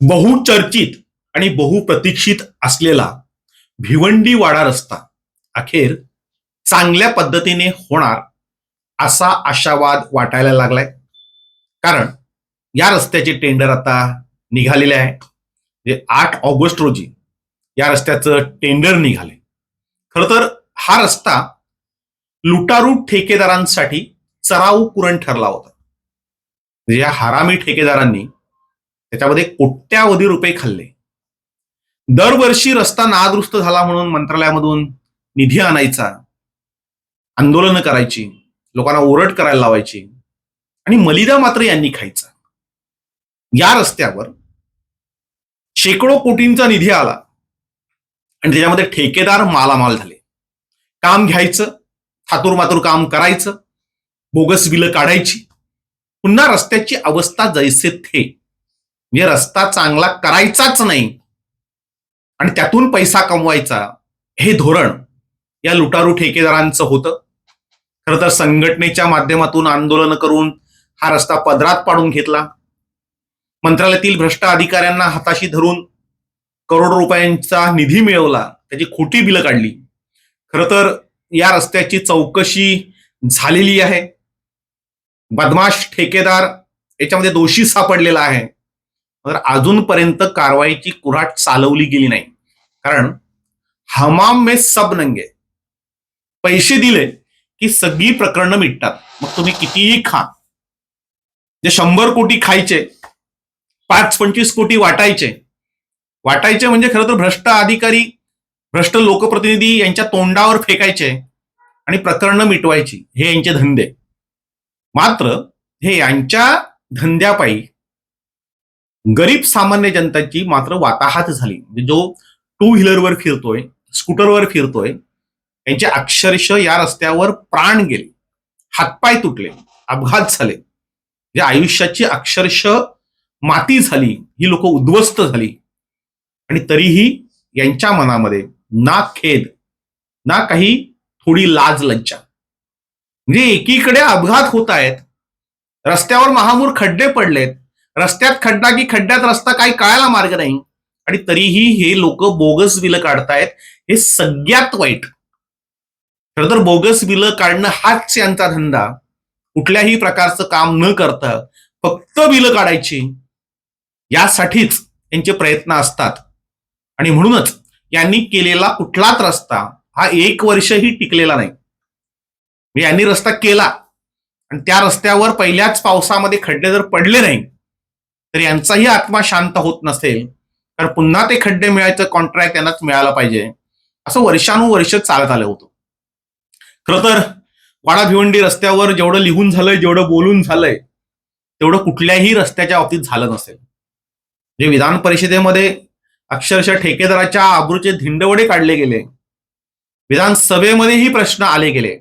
बहुचर्चित आणि बहुप्रतीक्षित असलेला भिवंडी वाडा रस्ता अखेर चांगल्या पद्धतीने होणार असा आशावाद वाटायला लागलाय. कारण या रस्त्याचे टेंडर आता निघालेले आहे. जे आठ ऑगस्ट रोजी या रस्त्याचं टेंडर निघाले खर तर हा रस्ता लुटारू ठेकेदारांसाठी चराऊ कुरण ठरला होता. म्हणजे या हरामी ठेकेदारांनी त्याच्यामध्ये कोट्यावधी रुपये खाल्ले. दरवर्षी रस्ता नादुरुस्त झाला म्हणून मंत्रालयामधून निधी आणायचा आंदोलनं करायची लोकांना ओरड करायला लावायची आणि मलिदा मात्र यांनी खायचा. या रस्त्यावर शेकडो कोटींचा निधी आला आणि त्याच्यामध्ये ठेकेदार मालामाल झाले. काम घ्यायचं थातूर मातूर काम करायचं बोगस बिलं काढायची. पुन्हा रस्त्याची अवस्था जैसे थे. म्हणजे रस्ता चांगला करायचाच नाही. आणि त्यातून पैसा कमवायचा. हे धोरण या लुटारू ठेकेदारांचं होतं. खरं तर संघटनेच्या माध्यमातून आंदोलन करून हा रस्ता पदरात पाडून घेतला. मंत्रालयातील भ्रष्ट अधिकाऱ्यांना हाताशी धरून करोड रुपयांचा निधी मिळवला. त्याची खोटी बिलं काढली. खरं तर या रस्त्याची चौकशी झालेली आहे. बदमाश ठेकेदार याच्यामध्ये दोषी सापडलेला आहे. तर अजूनपर्यंत कारवाईची कुऱ्हाट चालवली गेली नाही. कारण हमाम मे सब नंगे. पैसे दिले की सगळी प्रकरणं मिटतात. मग तुम्ही कितीही खा. जे शंभर कोटी खायचे पाच पंचवीस कोटी वाटायचे. वाटायचे म्हणजे खरं तर भ्रष्ट अधिकारी भ्रष्ट लोकप्रतिनिधी यांच्या तोंडावर फेकायचे आणि प्रकरणं मिटवायची. हे यांचे धंदे. मात्र हे यांच्या धंद्यापायी गरीब सामान्य जनताची मात्र वाताहात झाली. म्हणजे जो टू व्हीलरवर फिरतोय स्कूटरवर फिरतोय यांचे अक्षरशः या रस्त्यावर प्राण गेले. हातपाय तुटले अपघात झाले. या आयुष्याची अक्षरशः माती झाली ही लोक उद्ध्वस्त झाली. आणि तरीही यांच्या मनामध्ये ना खेद ना काही थोडी लाज लज्जा. म्हणजे एकीकडे अपघात होत आहेत रस्त्यावर महामूर खड्डे पडलेत रस्त्यात खड्डा की खड्ड्यात रस्ता काही कळायला मार्ग नाही. आणि तरीही हे लोक बोगस बिलं काढतायत हे सगळ्यात वाईट. खरं तर बोगस बिलं काढणं हाच यांचा धंदा. कुठल्याही प्रकारचं काम न करता फक्त बिलं काढायची. यासाठीच यांचे प्रयत्न असतात. आणि म्हणूनच यांनी केलेला कुठलाच रस्ता हा एक वर्षही टिकलेला नाही. यांनी रस्ता केला. आणि त्या रस्त्यावर पहिल्याच पावसामध्ये खड्डे जर पडले नाही तर यांचाही आत्मा शांत होत नसेल तर पुन्हा ते खड्डे मिळायचं कॉन्ट्रॅक्ट यांनाच मिळालं पाहिजे. असं वर्षानुवर्ष चालत आलं होतं. खरं तर वाडा भिवंडी रस्त्यावर जेवढं लिहून झालंय जेवढं बोलून झालंय तेवढं कुठल्याही रस्त्याच्या बाबतीत झालं नसेल. जे विधान परिषदेमध्ये अक्षरशः ठेकेदाराच्या आबरूचे धिंडवडे काढले गेले विधानसभेमध्येही प्रश्न आले गेले.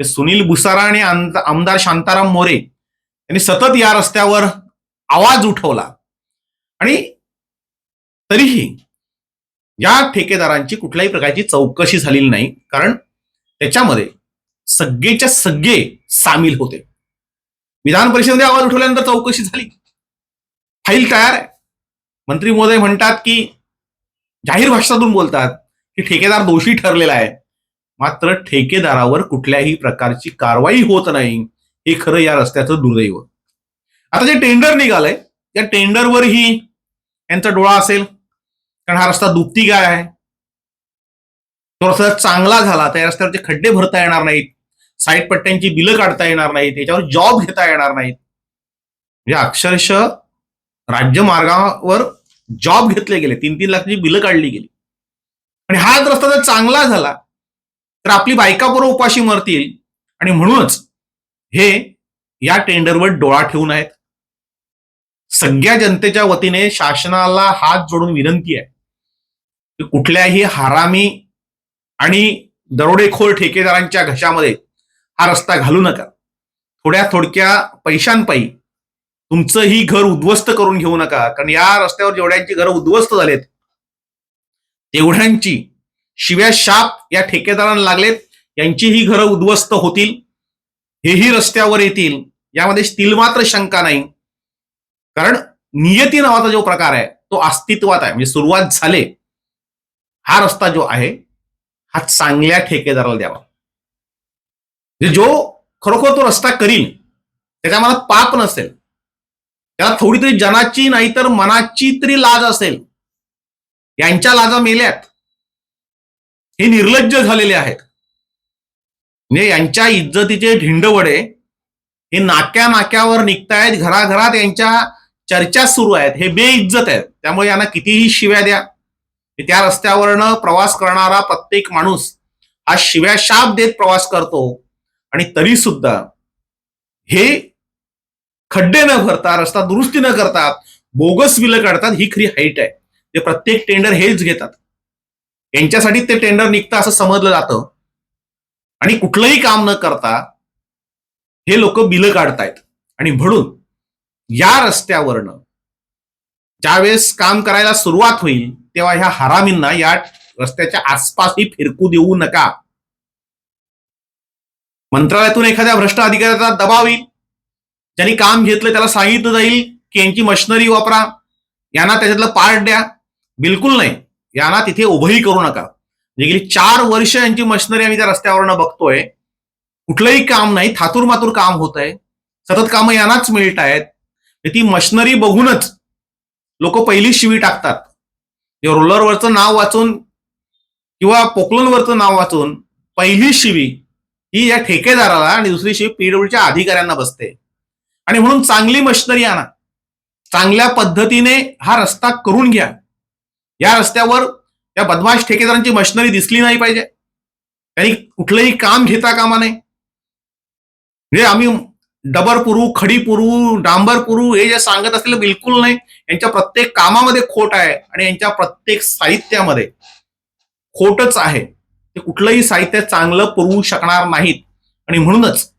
सुनील बुसारा आणि आमदार शांताराम मोरे यांनी सतत या रस्त्यावर आवाज उठवला. आणि तरीही या ठेकेदारांची कुठल्याही प्रकारची चौकशी झालेली नाही. कारण त्याच्यामध्ये सगळेच्या सगळे सामील होते. विधान परिषदेमध्ये आवाज उठवल्यानंतर चौकशी झाली. फाईल तयार आहे. मंत्री महोदय म्हणतात की जाहीर भाषणातून बोलतात की ठेकेदार दोषी ठरलेला आहे. मात्र ठेकेदारावर कुठल्याही प्रकारची कारवाई होत नाही. हे खरं या रस्त्याचं दुर्दैव. आता जे टेंडर निघालंय त्या टेंडरवरही यांचा डोळा असेल. कारण हा रस्ता दुपती काय आहे. तो रस्ता चांगला झाला त्या रस्त्यावरचे खड्डे भरता येणार नाहीत. साईड पट्ट्यांची बिलं काढता येणार नाहीत. त्याच्यावर जॉब घेता येणार नाहीत. म्हणजे अक्षरशः राज्य मार्गावर जॉब घेतले गेले. तीन तीन लाखाची बिलं काढली गेली. आणि हाच रस्ता जर चांगला झाला तर आपली बायका बरोबर उपाशी मरतील. आणि म्हणूनच हे या टेंडरवर डोळा ठेवून आहेत. सगळ्या जनतेच्या वतीने शासनाला हात जोडून विनंती आहे की कुठल्याही हरामी आणि दरोडेखोर ठेकेदारांच्या घशामध्ये हा रस्ता घालू नका. थोड्या थोडक्या पैशांपायी तुमचंही घर उद्ध्वस्त करून घेऊ नका. कारण या रस्त्यावर जेवढ्यांची घरं उद्ध्वस्त झालेत तेवढ्यांची शिव्या शाप या ठेकेदारांना लागलेत. यांची ही घरं उद्ध्वस्त होतील. हेही रस्त्यावर येतील. यामध्ये स्टील मात्र शंका नाही. कारण नियती नावाचा जो प्रकार आहे तो अस्तित्वात आहे. म्हणजे सुरुवात झाले हा रस्ता जो आहे हा चांगल्या ठेकेदाराला द्यावा. म्हणजे जो खरोखर तो रस्ता करील त्याच्या मनात पाप नसेल त्याला थोडी तरी जनाची नाही तर मनाची तरी लाज असेल यांच्या लाजा मेल्यात हे निर्लज्ज झालेले आहेत. म्हणजे यांच्या इज्जतीचे ढिंडवडे हे नाक्या नाक्यावर निघतायत घराघरात यांच्या चर्चा सुरू आहेत हे बेइज्जत आहेत. त्यामुळे यांना कितीही शिव्या द्या. त्या रस्त्यावरनं प्रवास करणारा प्रत्येक माणूस हा शिव्या शाप देत प्रवास करतो. आणि तरी सुद्धा हे खड्डे न भरता रस्ता दुरुस्ती न करता बोगस बिलं काढतात ही खरी हाईट आहे. ते प्रत्येक टेंडर हेच घेतात. यांच्यासाठी ते टेंडर निघतं असं समजलं जातं. आणि कुठलंही काम न करता हे लोक बिलं काढतायत. आणि म्हणून या रस्त्यावरनं ज्यावेळेस काम करायला सुरुवात होईल तेव्हा ह्या हरामींना या रस्त्याच्या आसपासही फिरकू देऊ नका. मंत्रालयातून एखाद्या भ्रष्ट अधिकाऱ्याचा दबाव येईल. ज्यांनी काम घेतलं त्याला सांगितलं जाईल की यांची मशिनरी वापरा यांना त्याच्यातलं पार्ट द्या. बिलकुल नाही. यांना तिथे उभंही करू नका. म्हणजे गेली चार वर्ष यांची मशिनरी आम्ही त्या रस्त्यावरनं बघतोय. कुठलंही काम नाही. थातूर मातूर काम होत आहे सतत कामं यांनाच मिळत आहेत ती मशिनरी बघूनच लोक पहिली शिवी टाकतात. रोलरवरचं नाव वाचून किंवा पोकलनवरचं नाव वाचून पहिली शिवी ही या ठेकेदाराला आणि दुसरी शिवी पीडब्ल्यूच्या अधिकाऱ्यांना बसते. आणि म्हणून चांगली मशिनरी आणा. चांगल्या पद्धतीने हा रस्ता करून घ्या. या रस्त्यावर त्या बदमाश ठेकेदारांची मशिनरी दिसली नाही पाहिजे. त्यांनी कुठलंही काम घेता कामा नये. म्हणजे आम्ही डबरपुरू खडीपुरू डांबरपुरू हे जे सांगत असलेलं बिलकुल नाही. यांच्या प्रत्येक कामामध्ये खोट आहे आणि यांच्या प्रत्येक साहित्यामध्ये खोटच आहे. ते कुठलंही साहित्य चांगलं पुरवू शकणार नाहीत. आणि म्हणूनच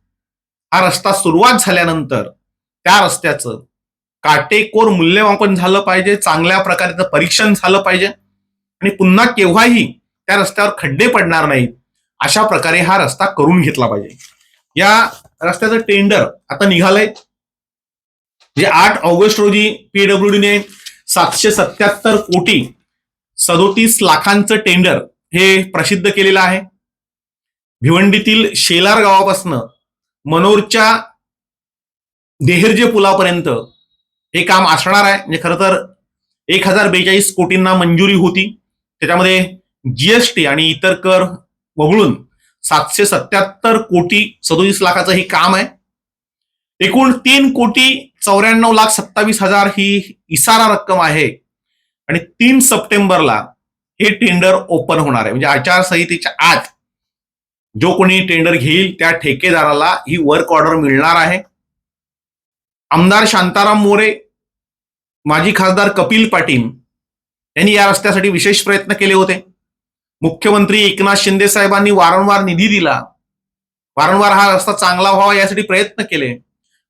हा रस्ता सुरुवात झाल्यानंतर त्या रस्त्याचं काटेकोर मूल्यमापन झालं पाहिजे चांगल्या प्रकारे परीक्षण झालं पाहिजे. आणि पुन्हा केव्हाही त्या रस्त्यावर खड्डे पडणार नाहीत अशा प्रकारे हा रस्ता करून घेतला पाहिजे. या रस्त्याचं टेंडर आता निघालंय. जे आठ ऑगस्ट रोजी पीडब्ल्यूडीने सातशे सत्याहत्तर कोटी सदोतीस लाखांचं टेंडर हे प्रसिद्ध केलेलं आहे. भिवंडीतील शेलार गावापासनं मनोरच्या देहेरजे पुलापर्यंत हे काम असणार आहे. म्हणजे खरं तर एक हजार बेचाळीस कोटींना मंजुरी होती. त्याच्यामध्ये जीएसटी आणि इतर कर वगळून सातशे सत्याहत्तर कोटी सदोतीस लाखाचं हे काम आहे. एकूण तीन कोटी चौऱ्याण्णव लाख सत्तावीस हजार ही इसारा रक्कम आहे. आणि तीन सप्टेंबरला हे टेंडर ओपन होणार आहे. म्हणजे आचारसंहितेच्या आत जो कोणी टेंडर घेईल त्या ठेकेदाराला ही वर्क ऑर्डर मिळणार आहे. आमदार शांताराम मोरे माजी खासदार कपिल पाटील यांनी या रस्त्यासाठी विशेष प्रयत्न केले होते. मुख्यमंत्री एकनाथ शिंदे साहेबांनी वारंवार निधी दिला. वारंवार हा रस्ता चांगला व्हावा यासाठी प्रयत्न केले.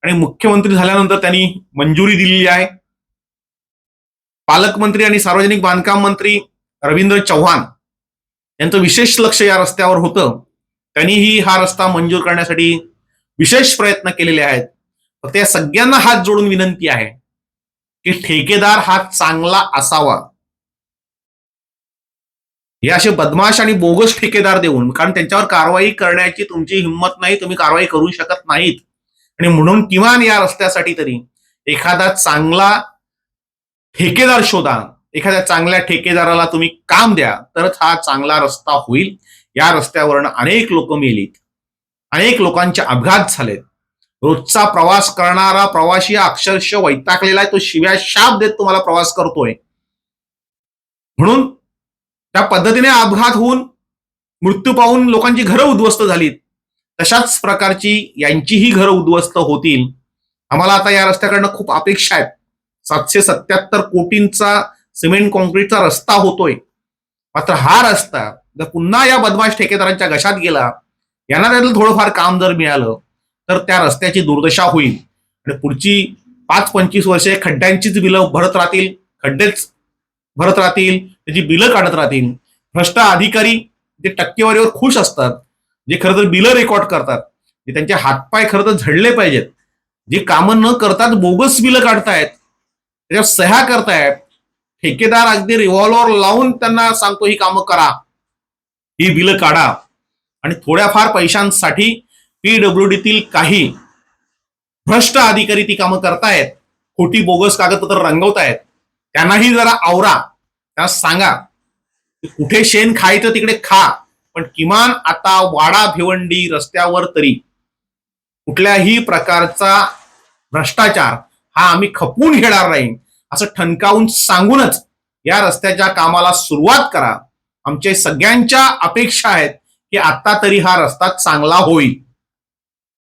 आणि मुख्यमंत्री झाल्यानंतर त्यांनी मंजुरी दिलेली आहे. पालकमंत्री आणि सार्वजनिक बांधकाम मंत्री रवींद्र चव्हाण यांचं विशेष लक्ष या रस्त्यावर होतं. त्यांनीही हा रस्ता मंजूर करण्यासाठी विशेष प्रयत्न केलेले आहेत. फक्त या सगळ्यांना हात जोडून विनंती आहे की ठेकेदार हा चांगला असावा. हे असे बदमाश आणि बोगस ठेकेदार देऊन कारण त्यांच्यावर कारवाई करण्याची तुमची हिंमत नाही तुम्ही कारवाई करू शकत नाहीत. आणि म्हणून किमान या रस्त्यासाठी तरी एखादा चांगला ठेकेदार शोधा. एखाद्या चांगल्या ठेकेदाराला तुम्ही काम द्या तरच हा चांगला रस्ता होईल. या रस्त्यावरनं अनेक लोक मेलीत. अनेक लोकांचे अपघात झालेत. रोजचा प्रवास करणारा प्रवासी अक्षरशः वैतागलेला आहे. तो शिव्या शाप देत तुम्हाला प्रवास करतोय. म्हणून त्या पद्धतीने अपघात होऊन मृत्यू पाहून लोकांची घरं उद्ध्वस्त झालीत. तशाच प्रकारची यांचीही घरं उद्ध्वस्त होतील. आम्हाला आता या रस्त्याकडनं खूप अपेक्षा आहेत. सातशे सत्याहत्तर कोटींचा सिमेंट कॉन्क्रीटचा रस्ता होतोय. मात्र हा रस्ता जर पुन्हा या बदमाश ठेकेदारांच्या घशात गेला यांना त्यातलं थोडंफार काम जर मिळालं तर त्या रस्त्याची दुर्दशा होईल. आणि पुढची पाच पंचवीस वर्षे खड्ड्यांचीच बिलं भरत राहतील. खड्डेच भरत राहतील त्याची बिलं काढत राहतील. भ्रष्ट अधिकारी जे टक्केवारीवर खुश असतात जे खरं तर बिलं रेकॉर्ड करतात जे त्यांचे हातपाय खरं तर झडले पाहिजेत जे कामं न करतात बोगस बिलं काढतायत त्याच्यावर सह्या करतायत. ठेकेदार अगदी रिव्हॉल्वर लावून त्यांना सांगतो ही कामं करा. ही बिलं काढा. आणि थोड्याफार पैशांसाठी पीडब्ल्यूडीतील काही भ्रष्ट अधिकारी ती कामं करतायत खोटी बोगस कागदपत्र रंगवतायत. त्यांनाही जरा आवरा. त्यांना सांगा. कुठे शेण खायचं तिकडे खा. पण किमान आता वाडा भिवंडी रस्त्यावर तरी कुठल्याही प्रकारचा भ्रष्टाचार हा आम्ही खपवून घेणार नाही. असं ठणकावून सांगूनच या रस्त्याच्या कामाला सुरुवात करा. आमच्या सगळ्यांच्या अपेक्षा आहेत की आता तरी हा रस्ता चांगला होईल.